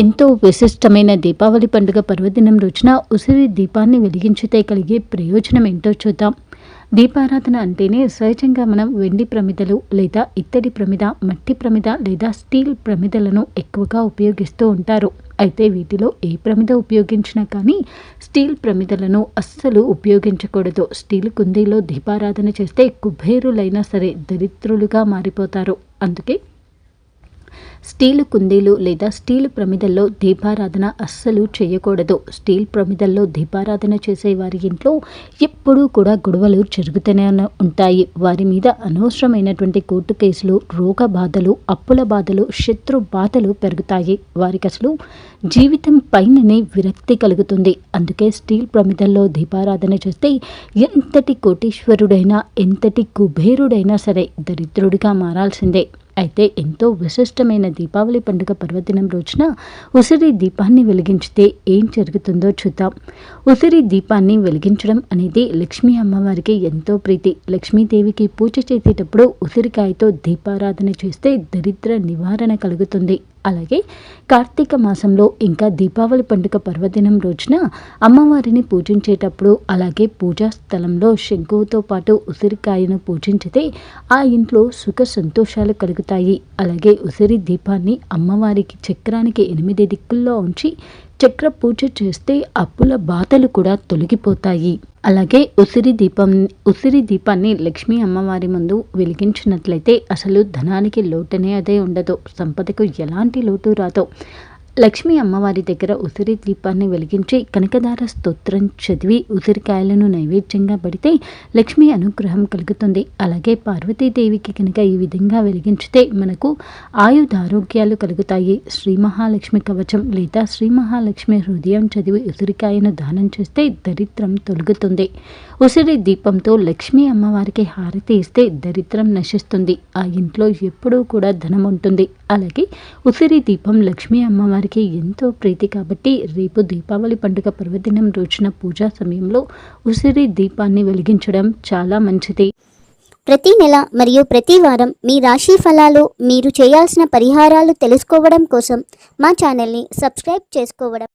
ఎంతో విశిష్టమైన దీపావళి పండుగ పర్వదినం రోజున ఉసిరి దీపాన్ని వెలిగించితే కలిగే ప్రయోజనం ఏంటో చూద్దాం. దీపారాధన అంటేనే సహజంగా మనం వెండి ప్రమిదలు లేదా ఇత్తడి ప్రమిద మట్టి ప్రమిద లేదా స్టీల్ ప్రమిదలను ఎక్కువగా ఉపయోగిస్తూ ఉంటారు. అయితే వీటిలో ఏ ప్రమిద ఉపయోగించినా కానీ స్టీల్ ప్రమిదలను అస్సలు ఉపయోగించకూడదు. స్టీల్ కుందీలో దీపారాధన చేస్తే కుబేరులైనా సరే దరిద్రులుగా మారిపోతారు. అందుకే స్టీలు కుందీలు లేదా స్టీల్ ప్రమిదల్లో దీపారాధన అస్సలు చేయకూడదు. స్టీల్ ప్రమిదల్లో దీపారాధన చేసే వారి ఇంట్లో ఎప్పుడూ కూడా గొడవలు జరుగుతూనే ఉంటాయి. వారి మీద అనవసరమైనటువంటి కోర్టు కేసులు రోగ బాధలు అప్పుల బాధలు శత్రు బాధలు పెరుగుతాయి. వారికి అసలు జీవితం పైననే విరక్తి కలుగుతుంది. అందుకే స్టీల్ ప్రమిదల్లో దీపారాధన చేస్తే ఎంతటి కోటీశ్వరుడైనా ఎంతటి కుబేరుడైనా సరే దరిద్రుడిగా మారాల్సిందే. అయితే ఎంతో విశిష్టమైన దీపావళి పండుగ పర్వదినం రోజున ఉసిరి దీపాన్ని వెలిగించితే ఏం జరుగుతుందో చూద్దాం. ఉసిరి దీపాన్ని వెలిగించడం అనేది లక్ష్మీ అమ్మవారికి ఎంతో ప్రీతి. లక్ష్మీదేవికి పూజ చేసేటప్పుడు ఉసిరికాయతో దీపారాధన చేస్తే దరిద్ర నివారణ కలుగుతుంది. అలాగే కార్తీక మాసంలో ఇంకా దీపావళి పండుగ పర్వదినం రోజున అమ్మవారిని పూజించేటప్పుడు అలాగే పూజా స్థలంలో శంకువుతో పాటు ఉసిరికాయను పూజించితే ఆ ఇంట్లో సుఖ సంతోషాలు కలుగుతాయి. అలాగే ఉసిరి దీపాన్ని అమ్మవారికి చక్రానికి ఎనిమిది దిక్కుల్లో ఉంచి చక్ర పూజ చేస్తే అప్పుల బాధలు కూడా తొలగిపోతాయి. అలాగే ఉసిరి దీపం ఉసిరి దీపాన్ని లక్ష్మీ అమ్మవారి ముందు వెలిగించినట్లయితే అసలు ధనానికి లోటనే అదే ఉండదు. సంపదకు ఎలాంటి లోటు రాదో. లక్ష్మీ అమ్మవారి దగ్గర ఉసిరి దీపాన్ని వెలిగించి కనకదార స్తోత్రం చదివి ఉసిరికాయలను నైవేద్యంగా పడితే లక్ష్మీ అనుగ్రహం కలుగుతుంది. అలాగే పార్వతీదేవికి కనుక ఈ విధంగా వెలిగించితే మనకు ఆయుధారోగ్యాలు కలుగుతాయి. శ్రీ మహాలక్ష్మి కవచం లేదా శ్రీ మహాలక్ష్మి హృదయం చదివి ఉసిరికాయను దానం చేస్తే దరిద్రం తొలగుతుంది. ఉసిరి దీపంతో లక్ష్మీ అమ్మవారికి హారతి ఇస్తే దరిద్రం నశిస్తుంది. ఆ ఇంట్లో ఎప్పుడూ కూడా ధనం ఉంటుంది. అలాగే ఉసిరి దీపం లక్ష్మీ వారికి ఎంతో ప్రీతి కాబట్టి రేపు దీపావళి పండుగ పర్వదినం రోజున పూజా సమయంలో ఉసిరి దీపాన్ని వెలిగించడం చాలా మంచిది. ప్రతి నెల మరియు ప్రతి వారం మీ రాశి ఫలాలు మీరు చేయాల్సిన పరిహారాలు తెలుసుకోవడం కోసం మా ఛానల్ని సబ్స్క్రైబ్ చేసుకోవడం